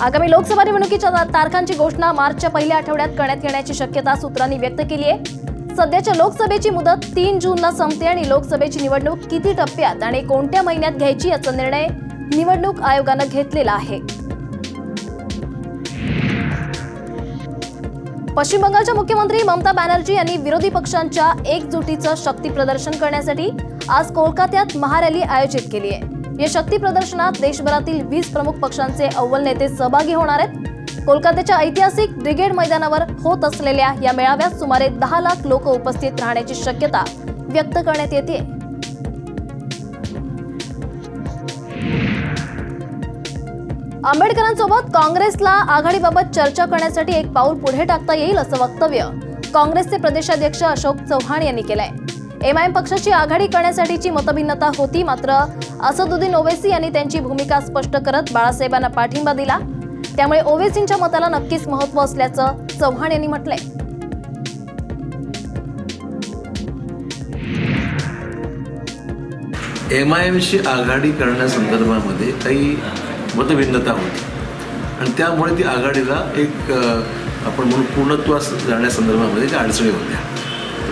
आगामी लोकसभा निवडणुकीच्या तारखांची घोषणा मार्चच्या पहिल्या आठवड्यात करण्यात येण्याची शक्यता सूत्रांनी व्यक्त केली आहे. सध्याच्या लोकसभेची मुदत तीन जूनला संपते आणि लोकसभेची निवडणूक किती टप्प्यात आणि कोणत्या महिन्यात घ्यायची याचा निर्णय निवडणूक आयोगानं घेतलेला आहे. पश्चिम बंगालच्या मुख्यमंत्री ममता बॅनर्जी यांनी विरोधी पक्षांच्या एकजुटीचं शक्ती प्रदर्शन करण्यासाठी आज कोलकात्यात महारॅली आयोजित केली आहे. या शक्ती प्रदर्शनात देशभरातील वीस प्रमुख पक्षांचे अव्वल नेते सहभागी होणार आहेत. कोलकात्याच्या ऐतिहासिक ब्रिगेड मैदानावर होत असलेल्या या मेळाव्यात सुमारे दहा लाख लोक उपस्थित राहण्याची शक्यता व्यक्त करण्यात येते. आंबेडकरांसोबत काँग्रेसला आघाडीबाबत चर्चा करण्यासाठी एक पाऊल पुढे टाकता येईल असं वक्तव्य काँग्रेसचे प्रदेशाध्यक्ष अशोक चव्हाण यांनी केलंय. एमआयएम पक्षाची आघाडी करण्यासाठीची मतभिन्नता होती मात्र असदुद्दीन ओवेसी यांनी त्यांची भूमिका स्पष्ट करत बाळासाहेबांना पाठिंबा दिला. त्यामुळे ओवेसींच्या मताला नक्कीच महत्त्व असल्याचं चव्हाण यांनी म्हटलंय. एम आय एमशी आघाडी करण्यासंदर्भामध्ये काही मतभिन्नता होती. आणि त्यामुळे ती आघाडीला एक आपण म्हणून पूर्णत्वास जाण्यासंदर्भामध्ये काही अडचणी होत्या.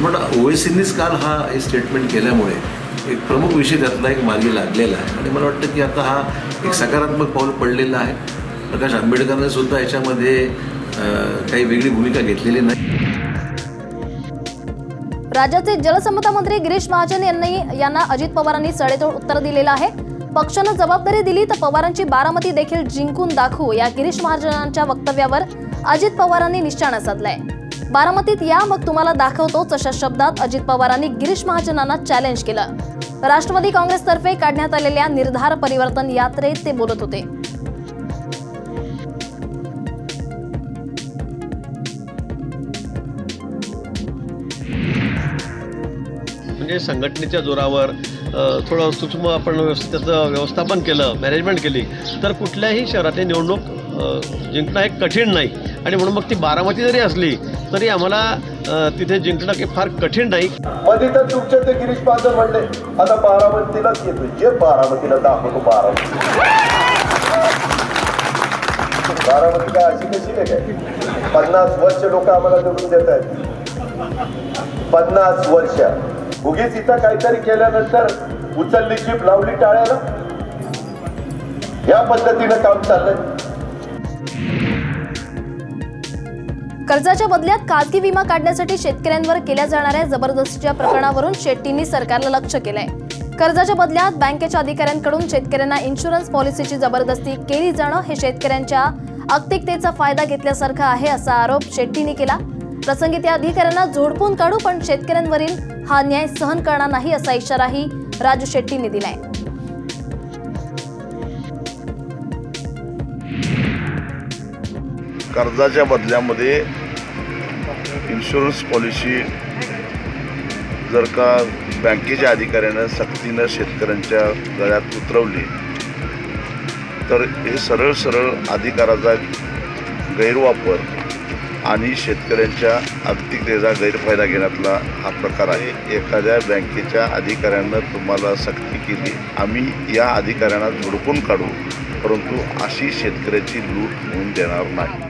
पण ओवेसींनीच काल हा हे स्टेटमेंट केल्यामुळे एक प्रमुख विषय त्यातला एक मार्गी लागलेला आहे. आणि मला वाटतं की आता हा एक सकारात्मक पाऊल पडलेला आहे. प्रकाश आंबेडकरांनी सुद्धा याच्यामध्ये काही वेगळी भूमिका घेतलेली नाही. राज्याचे जलसंपदा मंत्री गिरीश महाजन यांनी यांना अजित पवारांनी सडेतोड उत्तर दिलेलं आहे. पक्षानं जबाबदारी दिली तर पवारांची बारामती देखील जिंकून दाखवू या गिरीश महाजनांच्या वक्तव्यावर अजित पवारांनी निशाणा साधलाय. बारामतीत या मग तुम्हाला दाखवतोच अशा शब्दात अजित पवारांनी गिरीश महाजनांना चॅलेंज केलं. राष्ट्रवादी काँग्रेसतर्फे काढण्यात आलेल्या निर्धार परिवर्तन यात्रेत ते बोलत होते. म्हणजे संघटनेच्या जोरावर थोडं सूक्ष्म आपण त्याचं व्यवस्थापन केलं मॅनेजमेंट केली तर कुठल्याही शहरातली निवडणूक जिंकणं हे कठीण नाही. आणि म्हणून मग ती बारामती जरी असली तरी आम्हाला तिथे जिंकणं काही फार कठीण नाही. मध्ये तर तुमचे ते गिरीश बांधव म्हणले आता बारामतीलाच येतो जे बारामतीला दाखवतो बारामती. बारामती काय अशी कशी नाही काय? पन्नास वर्ष लोक आम्हाला जोडून देत आहेत. पन्नास वर्ष. उगीच इथं काहीतरी केल्यानंतर उचलली जीप लावली टाळ्याला. या पद्धतीनं काम चाललंय. कर्जाच्या बदल्यात खाजगी विमा काढण्यासाठी शेतकऱ्यांवर केल्या जाणाऱ्या जबरदस्तीच्या प्रकरणावरून शेट्टींनी सरकारला लक्ष केलंय. कर्जाच्या बदल्यात बँकेच्या अधिकाऱ्यांकडून शेतकऱ्यांना इन्शुरन्स पॉलिसीची जबरदस्ती केली जाणं हे शेतकऱ्यांच्या अक्तिकतेचा फायदा घेतल्यासारखं आहे असा आरोप शेट्टींनी केला. प्रसंगी त्या अधिकाऱ्यांना झोडपून काढू पण शेतकऱ्यांवरील हा न्याय सहन करणार नाही असा इशाराही राजू शेट्टींनी दिलाय. कर्जाच्या बदल्यामध्ये इन्शुरन्स पॉलिसी जर का बँकेच्या अधिकाऱ्यानं सक्तीनं शेतकऱ्यांच्या गळ्यात उतरवली तर हे सरळ सरळ अधिकाराचा गैरवापर आणि शेतकऱ्यांच्या आर्थिकतेचा गैरफायदा घेण्यातला हा प्रकार आहे. एखाद्या बँकेच्या अधिकाऱ्यानं तुम्हाला सक्ती केली आम्ही या अधिकाऱ्यांना झोडपून काढू परंतु अशी शेतकऱ्याची लूट होऊन देणार नाही.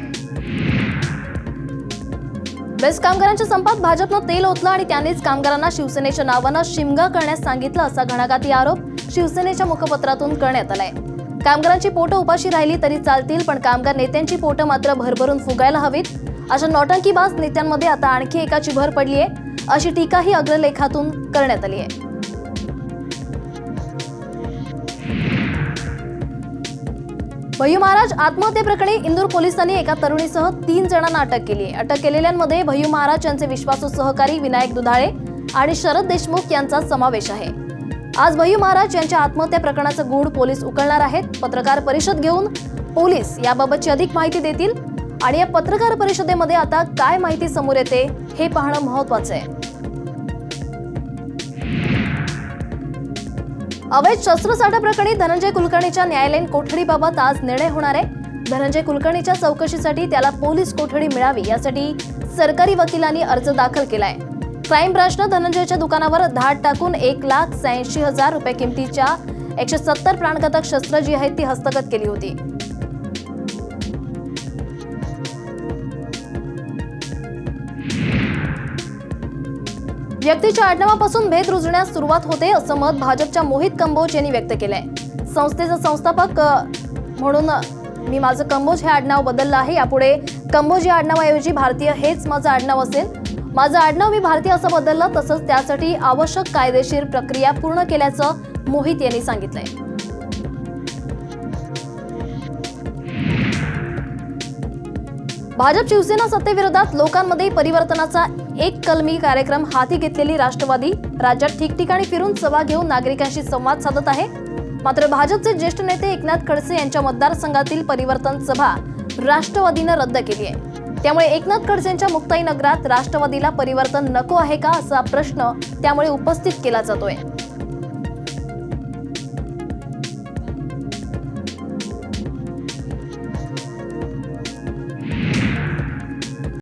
बेस्ट कामगारांच्या संपात भाजपनं तेल ओतलं आणि त्यांनीच कामगारांना शिवसेनेच्या नावानं शिमगा करण्यास सांगितलं असा घणाघाती आरोप शिवसेनेच्या मुखपत्रातून करण्यात आलाय. कामगारांची पोटं उपाशी राहिली तरी चालतील पण कामगार नेत्यांची पोटं मात्र भरभरून फुगायला हवीत. अशा नौटंकीबाज नेत्यांमध्ये आता आणखी एकाची भर पडली आहे अशी टीकाही अग्रलेखातून करण्यात आली आहे भय्यू महाराज आत्महत्येप्रकरणी इंदूर पोलिसांनी एका तरुणीसह तीन जणांना अटक केली आहे. अटक केलेल्यांमध्ये भय्यू महाराज यांचे विश्वासू सहकारी विनायक दुधाळे आणि शरद देशमुख यांचा समावेश आहे. आज भय्यू महाराज यांच्या आत्महत्या प्रकरणाचं गूढ पोलीस उकळणार आहेत. पत्रकार परिषद घेऊन पोलीस याबाबतची अधिक माहिती देतील. आणि या पत्रकार परिषदेमध्ये आता काय माहिती समोर येते हे पाहणं महत्वाचं आहे. अवैध शस्त्रसाठा प्रकरणी धनंजय कुलकर्णीच्या न्यायालयीन कोठडीबाबत आज निर्णय होणार आहे. धनंजय कुलकर्णीच्या चौकशीसाठी त्याला पोलीस कोठडी मिळावी यासाठी सरकारी वकिलांनी अर्ज दाखल केलाय. क्राईम ब्रांचनं धनंजयच्या दुकानावर धाड टाकून एक लाख शहाऐंशी हजार रुपये किमतीच्या एकशे सत्तर प्राणघातक शस्त्र जी आहेत ती हस्तगत केली होती. व्यक्तीच्या आडनावापासून भेद रुजण्यास सुरुवात होते असं मत भाजपच्या मोहित कंबोज यांनी व्यक्त केलंय. संस्थेचा संस्थापक म्हणून मी माझं कंबोज हे आडनाव बदललं आहे. यापुढे कंबोज या आडनावाऐवजी भारतीय हेच माझं आडनाव असेल. माझं आडनाव मी भारतीय असं बदललं तसंच त्यासाठी आवश्यक कायदेशीर प्रक्रिया पूर्ण केल्याचं मोहित यांनी सांगितलंय. भाजप शिवसेना सत्तेविरोधात लोकांमध्ये परिवर्तनाचा एक कलमी कार्यक्रम हाती घेतलेली राष्ट्रवादी राज्यात ठिकठिकाणी फिरून सभा घेऊन नागरिकांशी संवाद साधत आहे. मात्र भाजपचे ज्येष्ठ नेते एकनाथ खडसे यांच्या मतदारसंघातील परिवर्तन सभा राष्ट्रवादीनं रद्द केली आहे. त्यामुळे एकनाथ खडसेंच्या मुक्ताईनगरात राष्ट्रवादीला परिवर्तन नको आहे का असा प्रश्न त्यामुळे उपस्थित केला जातोय.